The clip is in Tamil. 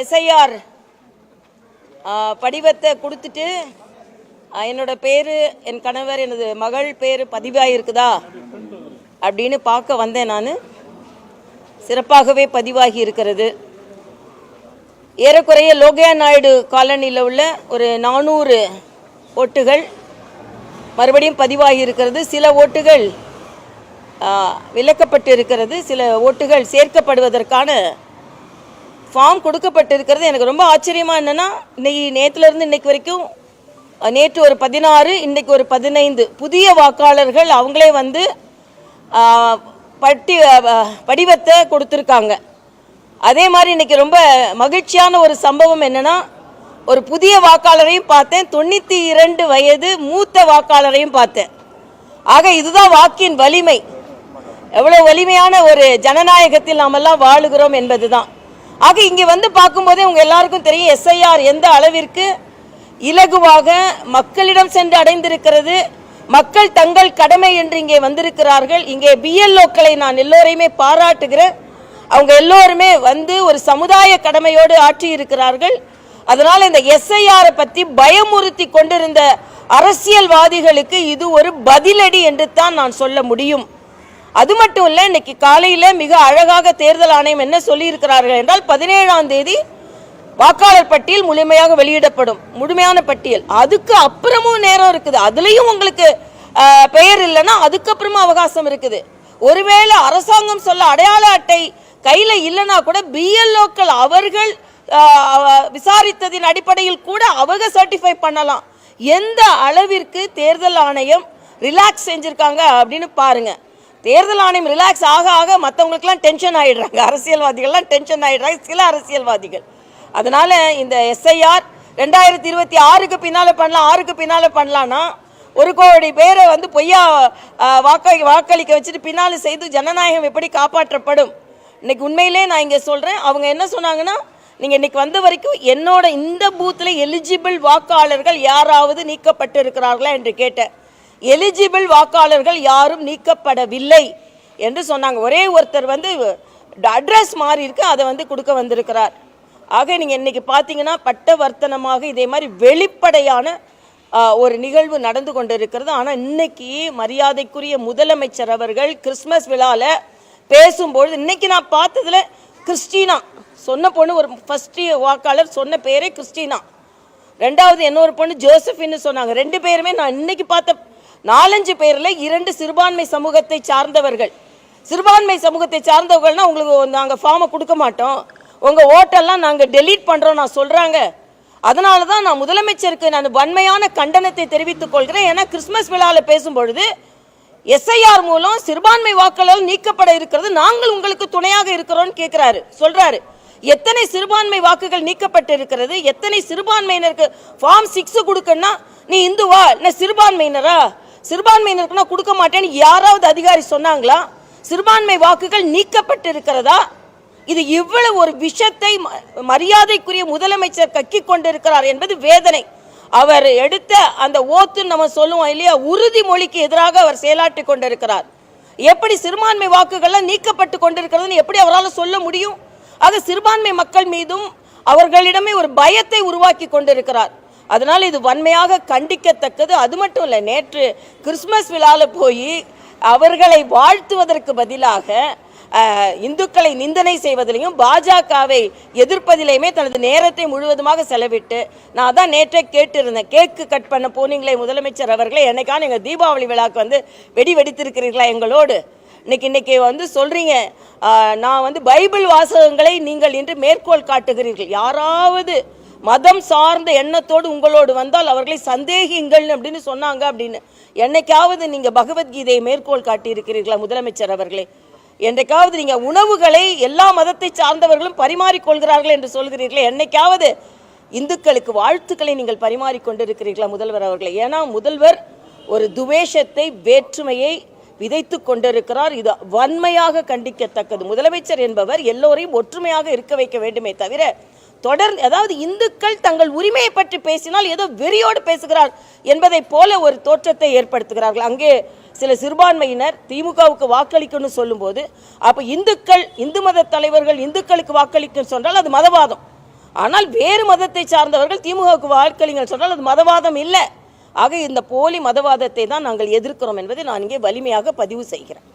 எஸ்ஐஆர் படிவத்தை கொடுத்துட்டு என்னோட பேர் என் கணவர் எனது மகள் பேர் பதிவாகிருக்குதா அப்படின்னு பார்க்க வந்தேன் நான். சிறப்பாகவே பதிவாகி இருக்கிறது. ஏறக்குறைய லோகியா நாயுடு காலனியில் உள்ள ஒரு நானூறு ஓட்டுகள் மறுபடியும் பதிவாகி இருக்கிறது சில ஓட்டுகள் விலக்கப்பட்டு இருக்கிறது சில ஓட்டுகள் சேர்க்கப்படுவதற்கான ஃபார்ம் கொடுக்கப்பட்டிருக்கிறது. எனக்கு ரொம்ப ஆச்சரியமாக என்னென்னா இன்னைக்கு நேற்றுலேருந்து இன்னைக்கு வரைக்கும் நேற்று ஒரு பதினாறு இன்னைக்கு ஒரு பதினைந்து புதிய வாக்காளர்கள் அவங்களே வந்து பட்டி படிவத்தை கொடுத்துருக்காங்க. அதே மாதிரி இன்னைக்கு ரொம்ப மகிழ்ச்சியான ஒரு சம்பவம் என்னன்னா ஒரு புதிய வாக்காளரையும் பார்த்தேன். தொண்ணூற்றி இரண்டு வயது மூத்த வாக்காளரையும் பார்த்தேன். ஆக இதுதான் வாக்கின் வலிமை. எவ்வளோ வலிமையான ஒரு ஜனநாயகத்தில் நாமெல்லாம் வாழுகிறோம் என்பதுதான். ஆக இங்கே வந்து பார்க்கும்போதே உங்கள் எல்லாருக்கும் தெரியும் எஸ்ஐஆர் எந்த அளவிற்கு இலகுவாக மக்களிடம் சென்று அடைந்திருக்கிறது மக்கள் தங்கள் கடமை என்று இங்கே வந்திருக்கிறார்கள். இங்கே பிஎல்ஓக்களை நான் எல்லோரையுமே பாராட்டுகிறேன். அவங்க எல்லோருமே வந்து ஒரு சமுதாய கடமையோடு ஆற்றி இருக்கிறார்கள் அதனால் இந்த எஸ்ஐஆரை பற்றி பயமுறுத்தி கொண்டிருந்த அரசியல்வாதிகளுக்கு இது ஒரு பதிலடி என்று தான் நான் சொல்ல முடியும். அது மட்டும் இல்லை இன்னைக்கு காலையில் மிக அழகாக தேர்தல் ஆணையம் என்ன சொல்லியிருக்கிறார்கள் என்றால் பதினேழாம் தேதி வாக்காளர் பட்டியல் முழுமையாக வெளியிடப்படும். முழுமையான பட்டியல். அதுக்கு அப்புறமும் நேரம் இருக்குது. அதுலேயும் உங்களுக்கு பெயர் இல்லைன்னா அதுக்கப்புறமும் அவகாசம் இருக்குது. ஒருவேளை அரசாங்கம் சொல்ல அடையாள அட்டை கையில் இல்லைன்னா கூட பிஎல்ஓக்கள் அவர்கள் விசாரித்ததின் அடிப்படையில் கூட அவங்க சர்டிஃபை பண்ணலாம். எந்த அளவிற்கு தேர்தல் ஆணையம் ரிலாக்ஸ் செஞ்சுருக்காங்க அப்படின்னு பாருங்கள் தேர்தல் ஆணையம் ரிலாக்ஸ் ஆக ஆக மற்றவங்களுக்குலாம் டென்ஷன் ஆயிடுறாங்க. அரசியல்வாதிகள்லாம் டென்ஷன் ஆகிடுறாங்க சில அரசியல்வாதிகள். அதனால் இந்த எஸ்ஐஆர் ரெண்டாயிரத்தி இருபத்தி ஆறுக்கு பின்னால் பண்ணலாம் ஆறுக்கு பின்னால் பண்ணலாம்னா ஒரு கோடி பேரை வந்து பொய்யா வாக்களி வாக்க வாக்களிக்க வச்சுட்டு பின்னால் செய்து ஜனநாயகம் எப்படி காப்பாற்றப்படும்? இன்னைக்கு உண்மையிலே நான் இங்கே சொல்கிறேன் அவங்க என்ன சொன்னாங்கன்னா நீங்கள் இன்னைக்கு வந்த வரைக்கும் என்னோட இந்த பூத்தில் எலிஜிபிள் வாக்காளர்கள் யாராவது நீக்கப்பட்டு இருக்கிறார்களா என்று கேட்டேன். எலிஜிபிள் வாக்காளர்கள் யாரும் நீக்கப்படவில்லை என்று சொன்னாங்க. ஒரே ஒருத்தர் வந்து அட்ரஸ் மாறி இருக்கு அதை வந்து கொடுக்க வந்திருக்கிறார். ஆக நீங்கள் இன்னைக்கு பார்த்தீங்கன்னா பட்டவர்த்தனமாக இதே மாதிரி வெளிப்படையான ஒரு நிகழ்வு நடந்து கொண்டு இருக்கிறது ஆனால் இன்னைக்கு மரியாதைக்குரிய முதலமைச்சர் அவர்கள் கிறிஸ்மஸ் விழாவில் பேசும்பொழுது இன்னைக்கு நான் பார்த்ததுல கிறிஸ்டினா. சொன்ன பொண்ணு ஒரு ஃபஸ்ட்டு வாக்காளர் சொன்ன பேரே கிறிஸ்டினா. ரெண்டாவது இன்னொரு பொண்ணு ஜோசஃபின்னு சொன்னாங்க. ரெண்டு பேருமே நான் இன்னைக்கு பார்த்த நாலஞ்சு பேரில் இரண்டு சிறுபான்மை சமூகத்தை சார்ந்தவர்கள். சிறுபான்மை சமூகத்தை சார்ந்தவர்கள்னா உங்களுக்கு நாங்கள் ஃபார்மை கொடுக்க மாட்டோம். உங்கள் ஓட்டெல்லாம் நாங்கள் டெலீட் பண்ணுறோம் நான் சொல்கிறாங்க அதனால தான் நான் முதலமைச்சருக்கு நான் வன்மையான கண்டனத்தை தெரிவித்துக் கொள்கிறேன். ஏன்னா கிறிஸ்மஸ் விழாவில் பேசும்பொழுது எஸ்ஐஆர் மூலம் சிறுபான்மை வாக்காளர் நீக்கப்பட இருக்கிறது. நாங்கள் உங்களுக்கு துணையாக இருக்கிறோம்னு கேட்கிறாரு சொல்றாரு. எத்தனை சிறுபான்மை வாக்குகள் நீக்கப்பட்டு இருக்கிறது எத்தனை சிறுபான்மையினருக்கு ஃபார்ம் சிக்ஸ் கொடுக்கணும்னா நீ இந்துவா? இல்லை சிறுபான்மையினரா? சிறுபான்மையினருக்கு நான் கொடுக்க மாட்டேன்னு யாராவது அதிகாரி சொன்னாங்களா? சிறுபான்மை வாக்குகள் நீக்கப்பட்டு இருக்கிறதா இது இவ்வளவு ஒரு விஷத்தை ம- மரியாதைக்குரிய முதலமைச்சர் கக்கி கொண்டிருக்கிறார் என்பது வேதனை. அவர் எடுத்த அந்த ஓத்து நம்ம சொல்லுவோம் இல்லையா? உறுதிமொழிக்கு எதிராக அவர் செயலாற்றி கொண்டிருக்கிறார். எப்படி சிறுபான்மை வாக்குகள்லாம் நீக்கப்பட்டு கொண்டிருக்கிறதுன்னு எப்படி அவரால் சொல்ல முடியும்? ஆக சிறுபான்மை மக்கள் மீதும் அவர்களிடமே ஒரு பயத்தை உருவாக்கி கொண்டிருக்கிறார். அதனால் இது வன்மையாக கண்டிக்கத்தக்கது. அது மட்டும் இல்லை நேற்று கிறிஸ்மஸ் விழாவில் போய் அவர்களை வாழ்த்துவதற்கு பதிலாக இந்துக்களை நிந்தனை செய்வதிலையும் பாஜகவை எதிர்ப்பதிலையுமே தனது நேரத்தை முழுவதுமாக செலவிட்டு நான் தான் நேற்றே கேட்டிருந்தேன். கேக்கு கட் பண்ண போனீங்களே முதலமைச்சர் அவர்களே என்னைக்கான எங்கள் தீபாவளி விழாக்கு வந்து வெடி வெடித்திருக்கிறீர்களா எங்களோடு? இன்னைக்கு இன்னைக்கு வந்து சொல்றீங்க. நான் வந்து பைபிள் வாசகங்களை நீங்கள் இன்று மேற்கோள் காட்டுகிறீர்கள். யாராவது மதம் சார்ந்த எண்ணத்தோடு உங்களோடு வந்தால் அவர்களை சந்தேகிங்கள் அப்படின்னு சொன்னாங்க அப்படின்னு. என்னைக்காவது நீங்கள் பகவத்கீதையை மேற்கோள் காட்டி இருக்கிறீர்களா முதலமைச்சர் அவர்களே? என்றைக்காவது நீங்கள் உணவுகளை எல்லா மதத்தை சார்ந்தவர்களும் பரிமாறிக்கொள்கிறார்கள் என்று சொல்கிறீர்களே? என்னைக்காவது இந்துக்களுக்கு வாழ்த்துக்களை நீங்கள் பரிமாறிக்கொண்டிருக்கிறீர்களா முதல்வர் அவர்களே? ஏன்னா முதல்வர் ஒரு துவேஷத்தை வேற்றுமையை விதைத்து கொண்டிருக்கிறார். இது வன்மையாக கண்டிக்கத்தக்கது. முதலமைச்சர் என்பவர் எல்லோரையும் ஒற்றுமையாக இருக்க வைக்க வேண்டுமே தவிர தொடர்ந்து அதாவது இந்துக்கள் தங்கள் உரிமையை பற்றி பேசினால் ஏதோ வெறியோடு பேசுகிறார் என்பதை போல ஒரு தோற்றத்தை ஏற்படுத்துகிறார்கள். அங்கே சில சிறுபான்மையினர் திமுகவுக்கு வாக்களிக்கணும்னு சொல்லும்போது அப்போ இந்துக்கள் இந்து மத தலைவர்கள் இந்துக்களுக்கு வாக்களிக்கணும்னு சொன்னால் அது மதவாதம். ஆனால் வேறு மதத்தை சார்ந்தவர்கள் திமுகவுக்கு வாக்களிங்கன்னு சொன்னால் அது மதவாதம் இல்லை. ஆக இந்த போலி மதவாதத்தை தான் நாங்கள் எதிர்க்கிறோம் என்பதை நான் இங்கே வலிமையாக பதிவு செய்கிறேன்.